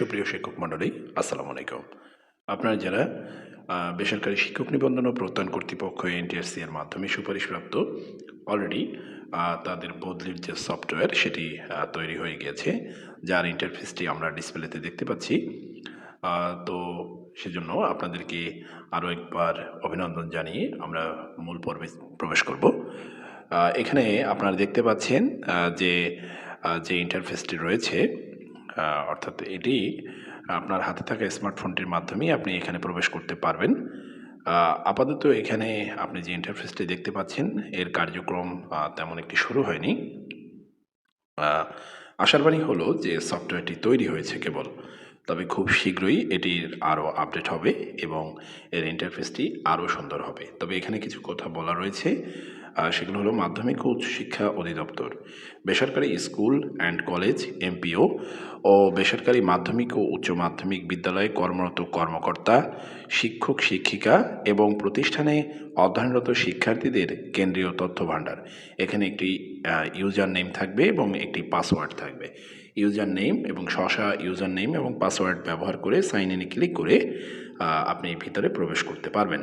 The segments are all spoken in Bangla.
সুপ্রিয় শিক্ষক মণ্ডলী, আসসালামু আলাইকুম। আপনারা যারা বেসরকারি শিক্ষক নিবন্ধন ও প্রত্যয়ন কর্তৃপক্ষ এনটিএসসি এর মাধ্যমে সুপারিশপ্রাপ্ত অলরেডি তাদের বদলির যে সফটওয়্যার সেটি তৈরি হয়ে গিয়েছে, যার ইন্টারফেসটি আমরা ডিসপ্লেতে দেখতে পাচ্ছি। তো সেজন্য আপনাদেরকে আরও একবার অভিনন্দন জানিয়ে আমরা মূল পর্বে প্রবেশ করব। এখানে আপনারা দেখতে পাচ্ছেন যে যে ইন্টারফেসটি রয়েছে অর্থাৎ এটি আপনার হাতে থাকা স্মার্টফোনটির মাধ্যমেই আপনি এখানে প্রবেশ করতে পারবেন। আপাতত এখানে আপনি যে ইন্টারফেসটি দেখতে পাচ্ছেন, এর কার্যক্রম তেমন একটি শুরু হয়নি। আশার বাণী হলো যে সফটওয়্যারটি তৈরি হয়েছে কেবল, তবে খুব শীঘ্রই এটির আরও আপডেট হবে এবং এর ইন্টারফেসটি আরও সুন্দর হবে। তবে এখানে কিছু কথা বলা রয়েছে। সেগুলো হলো মাধ্যমিক ও উচ্চশিক্ষা অধিদপ্তর, বেসরকারি স্কুল অ্যান্ড কলেজ এমপিও ও বেসরকারি মাধ্যমিক ও উচ্চ মাধ্যমিক বিদ্যালয়ে কর্মরত কর্মকর্তা, শিক্ষক, শিক্ষিকা এবং প্রতিষ্ঠানে অধ্যয়নরত শিক্ষার্থীদের কেন্দ্রীয় তথ্য ভাণ্ডার এখানে একটি ইউজার নেম থাকবে এবং একটি পাসওয়ার্ড থাকবে। ইউজার নেম এবং শশা ইউজার নেম এবং পাসওয়ার্ড ব্যবহার করে সাইন ইনে ক্লিক করে আপনি ভিতরে প্রবেশ করতে পারবেন।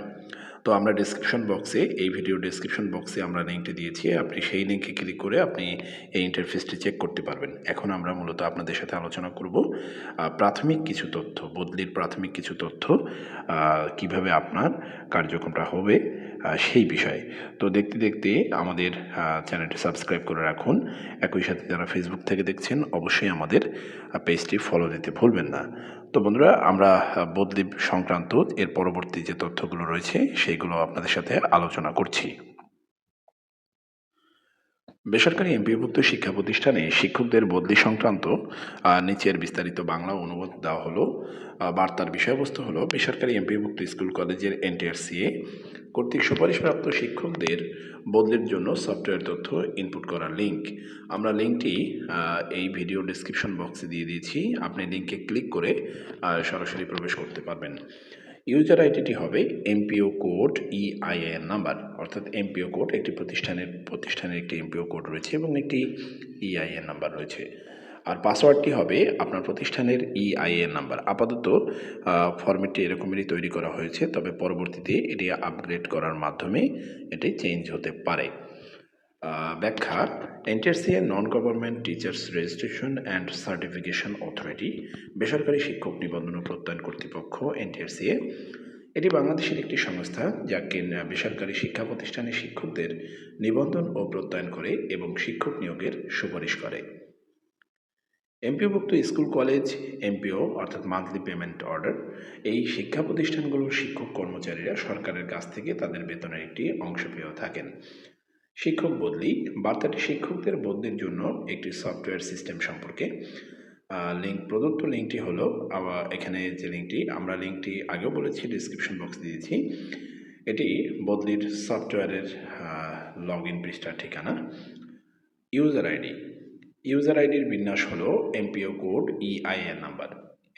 তো আমরা ডিসক্রিপশন বক্সে এই ভিডিও ডিসক্রিপশন বক্সে আমরা লিঙ্কটি দিয়েছি, আপনি সেই লিঙ্কে ক্লিক করে আপনি এই ইন্টারফেসটি চেক করতে পারবেন। এখন আমরা মূলত আপনাদের সাথে আলোচনা করব প্রাথমিক কিছু তথ্য, বদলির প্রাথমিক কিছু তথ্য কীভাবে আপনার কার্যক্রমটা হবে সেই বিষয়ে। তো দেখতে দেখতে আমাদের চ্যানেলটি সাবস্ক্রাইব করে রাখুন। একই সাথে যারা ফেসবুক থেকে দেখছেন, অবশ্যই আমাদের পেজটি ফলো দিতে ভুলবেন না। তো বন্ধুরা, আমরা বদলিপ বদলি সংক্রান্ত এর পরবর্তী যে তথ্যগুলো রয়েছে, সেইগুলো আপনাদের সাথে আলোচনা করছি। বেসরকারি এমপিভুক্ত শিক্ষা প্রতিষ্ঠানে শিক্ষকদের বদলি সংক্রান্ত নিচের বিস্তারিত বাংলা অনুবাদ দেওয়া হলো। বার্তার বিষয়বস্তু হলো, বেসরকারি এমপিভুক্ত স্কুল কলেজের এনটিআরসিএ কর্তৃক সুপারিশপ্রাপ্ত শিক্ষকদের বদলির জন্য সফটওয়্যার তথ্য ইনপুট করার লিঙ্ক আমরা লিঙ্কটি এই ভিডিও ডিসক্রিপশন বক্সে দিয়ে দিয়েছি। আপনি লিঙ্কে ক্লিক করে সরাসরি প্রবেশ করতে পারবেন। ইউজার আইডিটি হবে এমপিও কোড ইআইএন নাম্বার অর্থাৎ এমপিও কোড একটি প্রতিষ্ঠানের প্রতিষ্ঠানের একটি এমপিও কোড রয়েছে এবং একটি ইআইএন নাম্বার রয়েছে। আর পাসওয়ার্ডটি হবে আপনার প্রতিষ্ঠানের ইআইএন নাম্বার আপাতত ফরম্যাটটি এরকমেরই তৈরি করা হয়েছে, তবে পরবর্তীতে এটি আপগ্রেড করার মাধ্যমে এটি চেঞ্জ হতে পারে। ব্যাখ্যা, NTRCA non government teachers registration and certification authority বেসরকারি শিক্ষক নিবন্ধন ও প্রত্যয়ন কর্তৃপক্ষ, এনটিআরসিএ। এটি বাংলাদেশের একটি সংস্থা যা বেসরকারি শিক্ষা প্রতিষ্ঠানে শিক্ষকদের নিবন্ধন ও প্রত্যয়ন করে এবং শিক্ষক নিয়োগের সুপারিশ করে। এমপিওভুক্ত স্কুল, কলেজ, এমপিও অর্থাৎ মান্থলি পেমেন্ট অর্ডার, এই শিক্ষা প্রতিষ্ঠানগুলোর শিক্ষক কর্মচারীরা সরকারের কাছ থেকে তাদের বেতনের একটি অংশ পেয়েও থাকেন। শিক্ষক বদলি, বার্তাটি শিক্ষকদের বদলির জন্য একটি সফটওয়্যার সিস্টেম সম্পর্কে। লিঙ্ক প্রদত্ত লিঙ্কটি হলো আবার এখানে যে লিঙ্কটি আমরা লিঙ্কটি আগেও বলেছি ডিসক্রিপশন বক্স দিয়েছি। এটি বদলির সফটওয়্যারের লগ ইন পৃষ্ঠার ঠিকানা। ইউজার আইডি ইউজার আইডির বিন্যাস হলো MPO code EIN number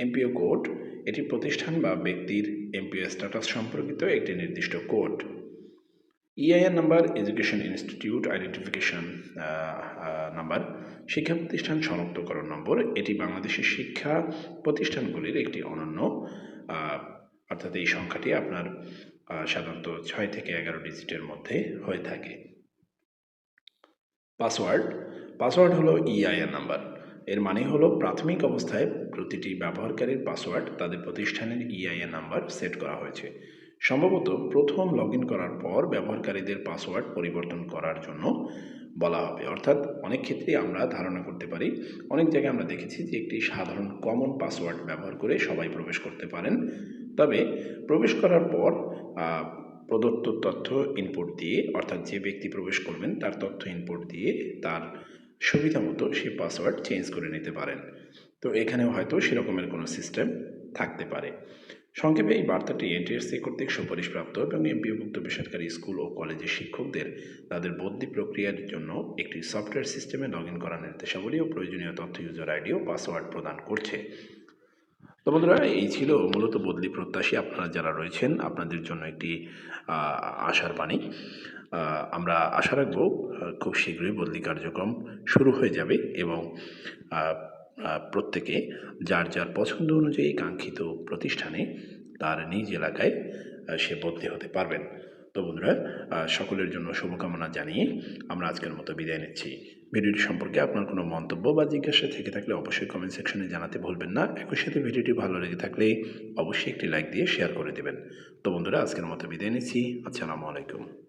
MPO code এটি প্রতিষ্ঠান বা ব্যক্তির এমপিও স্ট্যাটাস সম্পর্কিত একটি নির্দিষ্ট code EIN number education institute identification number শিক্ষা প্রতিষ্ঠান শনাক্তকরণ নম্বর এটি বাংলাদেশের শিক্ষা প্রতিষ্ঠানগুলির একটি অনন্য অর্থাৎ এই সংখ্যাটি আপনার সাধারণত ছয় থেকে এগারো ডিজিটের মধ্যে হয়ে থাকে। পাসওয়ার্ড পাসওয়ার্ড হলো ইআইএন নাম্বার এর মানে হলো প্রাথমিক অবস্থায় প্রতিটি ব্যবহারকারীর পাসওয়ার্ড তাদের প্রতিষ্ঠানের ইআইএন নাম্বার সেট করা হয়েছে। সম্ভবত প্রথম লগ করার পর ব্যবহারকারীদের পাসওয়ার্ড পরিবর্তন করার জন্য বলা হবে। অর্থাৎ অনেক ক্ষেত্রেই আমরা ধারণা করতে পারি, অনেক জায়গায় আমরা দেখেছি যে একটি সাধারণ কমন পাসওয়ার্ড ব্যবহার করে সবাই প্রবেশ করতে পারেন। তবে প্রবেশ করার পর প্রদত্ত তথ্য ইনপুট দিয়ে, অর্থাৎ যে ব্যক্তি প্রবেশ করবেন তার তথ্য ইনপুট দিয়ে তার সুবিধা মতো সেই পাসওয়ার্ড চেঞ্জ করে নিতে পারেন। তো এখানেও হয়তো সেরকমের কোনো সিস্টেম থাকতে পারে। সংক্ষেপে এই বার্তাটি এনটিএসসি কর্তৃক সুপারিশপ্রাপ্ত এবং এমপিওভুক্ত বেসরকারি স্কুল ও কলেজের শিক্ষকদের তাদের বদলি প্রক্রিয়ার জন্য একটি সফটওয়্যার সিস্টেমে লগ ইন করার নির্দেশাবলী ও প্রয়োজনীয় তথ্য ইউজার আইডি ও পাসওয়ার্ড প্রদান করছে। তো বন্ধুরা, এই ছিল মূলত বদলি প্রত্যাশী। আপনারা যারা রয়েছেন, আপনাদের জন্য একটি আশার বাণী। আমরা আশা রাখব খুব শীঘ্রই বদলি কার্যক্রম শুরু হয়ে যাবে এবং প্রত্যেকে যার যার পছন্দ অনুযায়ী কাঙ্ক্ষিত প্রতিষ্ঠানে তার নিজ এলাকায় সে বদলি হতে পারবেন। তো বন্ধুরা সকলের জন্য শুভকামনা জানিয়ে আমরা আজকের মতো বিদায় নিচ্ছি। ভিডিওটি সম্পর্কে আপনার কোনো মন্তব্য বা জিজ্ঞাসা থেকে থাকলে অবশ্যই কমেন্ট সেকশনে জানাতে ভুলবেন না। একই সাথে ভিডিওটি ভালো লেগে থাকলে অবশ্যই একটি লাইক দিয়ে শেয়ার করে দেবেন। তো বন্ধুরা, আজকের মতো বিদায় নিচ্ছি। আসসালামু আলাইকুম।